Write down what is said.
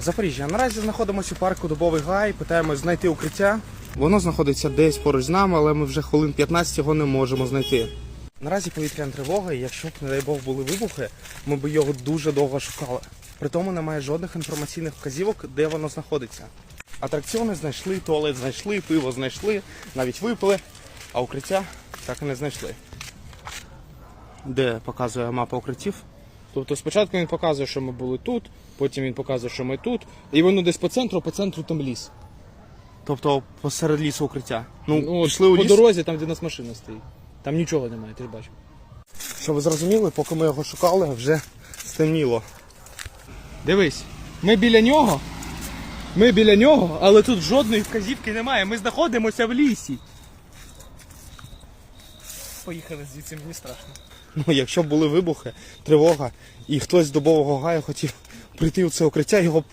Запоріжжя. Наразі знаходимося у парку Дубовий Гай, питаємось знайти укриття. Воно знаходиться десь поруч з нами, але ми вже хвилин 15 його не можемо знайти. Наразі повітряна тривога, і якщо б, не дай Бог, були вибухи, ми б його дуже довго шукали. При тому немає жодних інформаційних вказівок, де воно знаходиться. Атракціони знайшли, туалет знайшли, пиво знайшли, навіть випили, а укриття так і не знайшли. Де показує мапа укриттів? Тобто спочатку він показує, що ми були тут, потім він показує, що ми тут, і воно десь по центру, по центру там ліс. Тобто посеред лісу укриття. Ну, Ну, от пішли у по ліс. дорозі, там, де нас машина стоїть. Там нічого немає, ти ж бачиш. Щоб ви зрозуміли, поки ми його шукали, вже стемніло. Дивись, ми біля нього. Ми біля нього, але тут жодної вказівки немає. Ми знаходимося в лісі. Поїхали звідси, мені страшно. Ну, якщо були вибухи, тривога, і хтось з добового гаю хотів прийти у це укриття, його